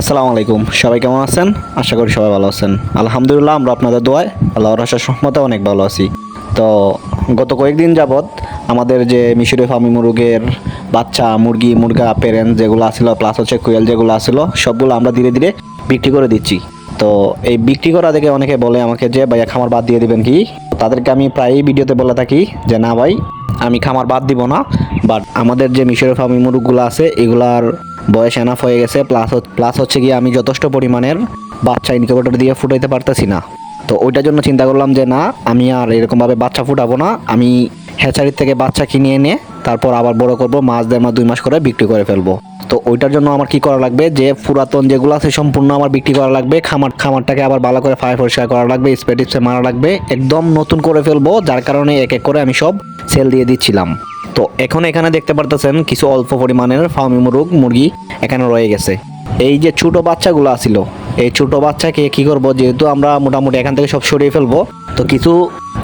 আসসালামু আলাইকুম। সবাই কেমন আছেন? আশা করি সবাই ভালো আছেন। আলহামদুলিল্লাহ, আমরা আপনাদের দোয়ায় আল্লাহর আশার সহমতে অনেক ভালো আছি। তো গত কয়েকদিন যাবৎ আমাদের যে মিশরে ফার্মি মুরগের বাচ্চা, মুরগি, মুরগা পেরেন্ট যেগুলো আসলো প্লাস হচ্ছে কুয়েল যেগুলো আসলো, সবগুলো আমরা ধীরে ধীরে বিক্রি করে দিচ্ছি। তো এই বিক্রি করা দেখে অনেকে বলে আমাকে যে, ভাইয়া, খামার বাদ দিয়ে দিবেন কি? তাদেরকে আমি প্রায়ই ভিডিওতে বলে থাকি যে, না ভাই, আমি খামার বাদ দিব না বাট আমাদের যে মিশরের ফার্মি মুরগগুলো আছে, এগুলার বয়স এনাফ হয়ে গেছে প্লাস প্লাস হচ্ছে গিয়ে আমি যথেষ্ট পরিমাণের বাচ্চা ইনকিউবেটর দিয়ে ফুটাইতে পারতেছি না। তো ওইটার জন্য চিন্তা করলাম যে না, আমি আর এরকমভাবে বাচ্চা ফুটাবো না, আমি হ্যাচারির থেকে বাচ্চা কিনে এনে তারপর আবার বড় করব মাস দেড় মাস, দুই মাস করে বিক্রি করে ফেলব। তো ওইটার জন্য আমার কি করা লাগবে? যে পুরাতন যেগুলো আছে সম্পূর্ণ আমার বিক্রি করা লাগবে, খামার খামারটাকে আবার ভালো করে ফায়ার পরিষ্কার করা লাগবে স্প্রে টিপসে মারা লাগবে, একদম নতুন করে ফেলব, যার কারণে এক এক করে আমি সব সেল দিয়ে দিচ্ছিলাম। তো এখন এখানে দেখতে পারতেছেন কিছু অল্প পরিমাণের ফার্মি মুরগ, মুরগি এখানে রয়ে গেছে। এই যে ছোট বাচ্চাগুলো আছিল, এই ছোট বাচ্চাকে কি করব? যেহেতু আমরা মোটামুটি এখান থেকে সব সরিয়ে ফেলব, তো কিছু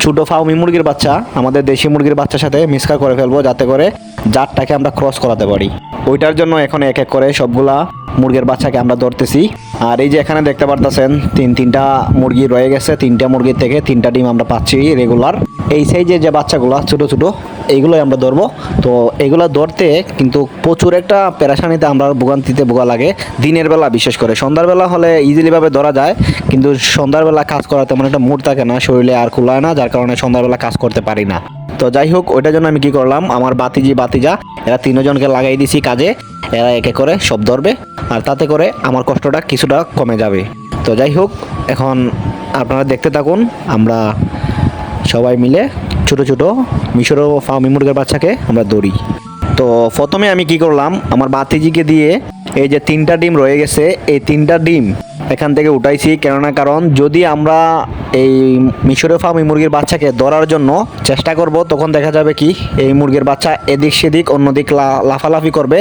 ছোট ফার্মি মুরগির বাচ্চা আমাদের দেশি মুরগির বাচ্চার সাথে মিক্সকার করে ফেলব, যাতে করে জাতটাকে আমরা ক্রস করাতে পারি। ওইটার জন্য এখন এক এক করে সবগুলা মুরগির বাচ্চাকে আমরা ধরতেছি। আর এই যে এখানে দেখতে পারতেছেন, তিন তিনটা মুরগি রয়ে গেছে, তিনটা মুরগির থেকে তিনটা ডিম আমরা পাচ্ছি রেগুলার এই সাইজের যে বাচ্চাগুলো, ছোটো ছোটো এইগুলোই আমরা ধরবো। তো এগুলো ধরতে কিন্তু প্রচুর একটা পেরাশানিতে আমরা ভোগান্তিতে ভোগা লাগে, দিনের বেলা বিশেষ করে। সন্ধ্যার বেলা হলে ইজিলিভাবে ধরা যায়, কিন্তু সন্ধ্যার বেলা কাজ করা তেমন একটা মুড থাকে না, শরীরে আর কুলায় না, যার কারণে সন্ধ্যাবেলা কাজ করতে পারি না। তো যাই হোক, ওইটার জন্য আমি কি করলাম, আমার বাতিজি বাতিজা, এরা তিনজনকে লাগাই দিছি কাজে, এরা একে করে সব ধরবে, আর তাতে করে আমার কষ্টটা কিছুটা কমে যাবে। তো যাই হোক, এখন আপনারা দেখতে থাকুন, আমরা সবাই মিলে ছোট ছোট ও ফার্মি মুরগের বাচ্চাকে আমরা দৌড়ি। তো প্রথমে আমি কি করলাম, আমার বাতিজিকে দিয়ে এই যে তিনটা ডিম রয়ে গেছে, এই তিনটা ডিম এখান থেকে উঠাইছি, কেননা কারণ যদি আমরা এই মিশরীয় ফার্মি মুরগির বাচ্চাকে ধরার জন্য চেষ্টা করব, তখন দেখা যাবে কি, এই মুরগির বাচ্চা এদিক সেদিক, অন্যদিক লাফালাফি করবে,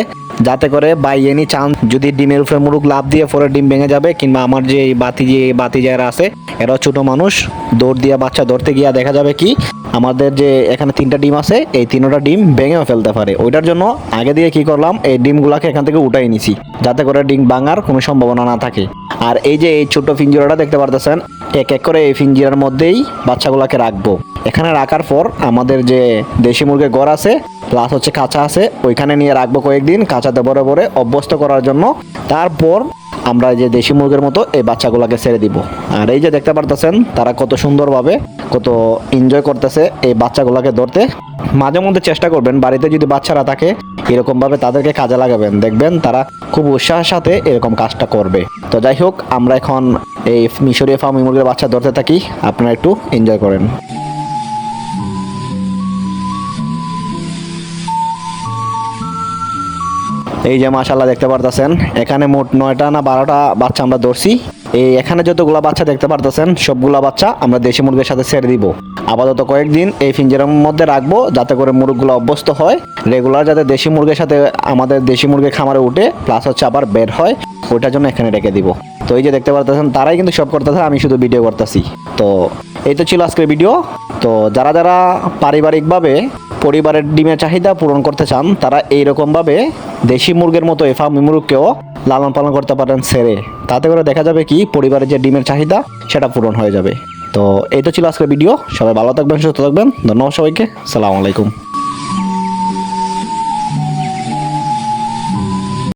যাতে করে বাই এনি চান্স যদি ডিমের উপরে মুরগ লাভ দিয়ে পরে ডিম ভেঙে যাবে, কিংবা আমার যে বাতি যে, বাতি যারা আছে, এরাও ছোট মানুষ, দৌড় দিয়ে বাচ্চা ধরতে গিয়া দেখা যাবে কি, আমাদের যে এখানে তিনটা ডিম আছে, এই তিনটা ডিম ভেঙেও ফেলতে পারে। ওইটার জন্য আগে দিয়ে কি করলাম, এই ডিমগুলাকে এখান থেকে উঠাই নিছি, যাতে করে ডিম ভাঙার কোনো সম্ভাবনা না থাকে। আর এই যে এই ছোট ফিঞ্জিরাটা দেখতে পারতেছেন, এক এক করে এই ফিঞ্জিরার মধ্যেই বাচ্চাগুলোকে রাখব। এখানে রাখার পর আমাদের যে দেশি মুরগির ঘর আছে প্লাস হচ্ছে কাঁচা আছে, ওইখানে নিয়ে রাখব কয়েকদিন কাঁচাতে বড় বড় অভ্যস্ত করার জন্য। তারপর আমরা যে দেশি মুরগির মতো এই বাচ্চাগুলোকে ছেড়ে দিব। আর এই যে দেখতে পারতেছেন, তারা কত সুন্দরভাবে কত এনজয় করতেছে এই বাচ্চাগুলোকে ধরতে। মাঝে মধ্যে চেষ্টা করবেন, বাড়িতে যদি বাচ্চারা থাকে, এরকমভাবে তাদেরকে কাজে লাগাবেন। দেখবেন তারা খুব উৎসাহের সাথে এরকম কাজটা করবে। তো যাই হোক, আমরা এখন এই মিশরীয় ফার্ম মুরগির বাচ্চা ধরতে থাকি। আপনারা একটু এনজয় করেন। এই যে মাশাল্লাহ দেখতে পারতেছেন, এখানে মোট নয়টা না বারোটা বাচ্চা আমরা ধরছি। এই এখানে যতগুলা বাচ্চা দেখতে পারতেছেন, সবগুলা বাচ্চা আমরা দেশি মুরগির সাথে ছেড়ে দিব। আপাতত কয়েকদিন এই ফিঞ্জের মধ্যে রাখব, যাতে করে মুরগগুলো অভ্যস্ত হয়। রেগুলার যাতে দেশি মুরগির সাথে আমাদের দেশি মুরগির খামারে উঠে প্লাস হচ্ছে আবার বের হয়, ওইটার জন্য এখানে রেখে দিব। তো এই যে দেখতে পারতেছেন, তারাই কিন্তু সব করতেছে, আমি শুধু ভিডিও করতেছি। তো এই তো ছিল আজকের ভিডিও তো যারা যারা পারিবারিকভাবে পরিবারের ডিমের চাহিদা পূরণ করতে চান, তারা এই এইরকমভাবে দেশি মুরগের মতো এফা মুরগকেও লালন পালন করতে পারেন সেরে। তাতে করে দেখা যাবে কি, পরিবারের যে ডিমের চাহিদা, সেটা পূরণ হয়ে যাবে। তো এই তো ছিল আজকের ভিডিও, সবাই ভালো থাকবেন, সুস্থ থাকবেন, ধন্যবাদ সবাইকে, সালাম আলাইকুম।